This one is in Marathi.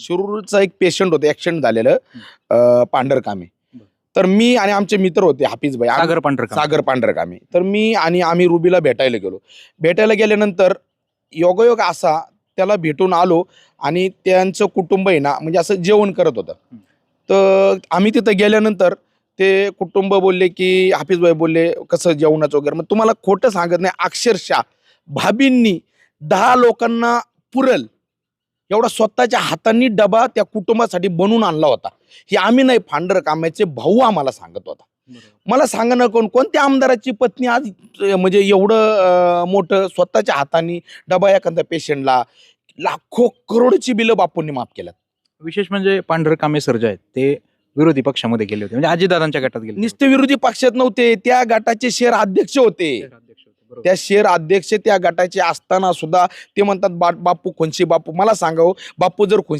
शिरूरचा एक पेशंट होतं ऍक्सिडेंट झालेलं अं, पांढरकामे. तर मी आणि आमचे मित्र होते हाफिजभाई आम्ही- सागर पांढरकर सागर पांढरकामे. तर मी आणि आम्ही रुबीला भेटायला गेलो. भेटायला गेल्यानंतर योगायोग असा त्याला भेटून आलो आणि त्यांचं कुटुंब आहे ना म्हणजे असं जेवण करत होतं. तर आम्ही तिथं गेल्यानंतर ते कुटुंब बोलले की हाफिजभाई बोलले कसं जेवणाचं वगैरे? मग तुम्हाला खोटं सांगत नाही अक्षरशः भाभींनी दहा लोकांना पुरल. एवढा स्वतःच्या हातांनी डबा त्या कुटुंबासाठी बनवून आणला होता. हे आम्ही नाही फांडर कामाचे भाऊ आम्हाला सांगत होता. मला सांगा ना कोण कोणत्या आमदाराची पत्नी आज म्हणजे एवढं मोठं स्वतःच्या हाताने डबा एखाद्या पेशंटला लाखो करोडची बिलं बापूंनी माफ केल्यात. विशेष म्हणजे पांढर कामे सर जे आहेत ते विरोधी पक्षामध्ये गेले होते. म्हणजे अजितदादांच्या गटात गेले. नुसते विरोधी पक्षात नव्हते त्या गटाचे शेअर अध्यक्ष होते. त्या शेअर अध्यक्ष त्या गटाचे असताना सुद्धा ते म्हणतात बा बापू खोनशी बापू. मला सांगावं हो, बापू जर खोनशी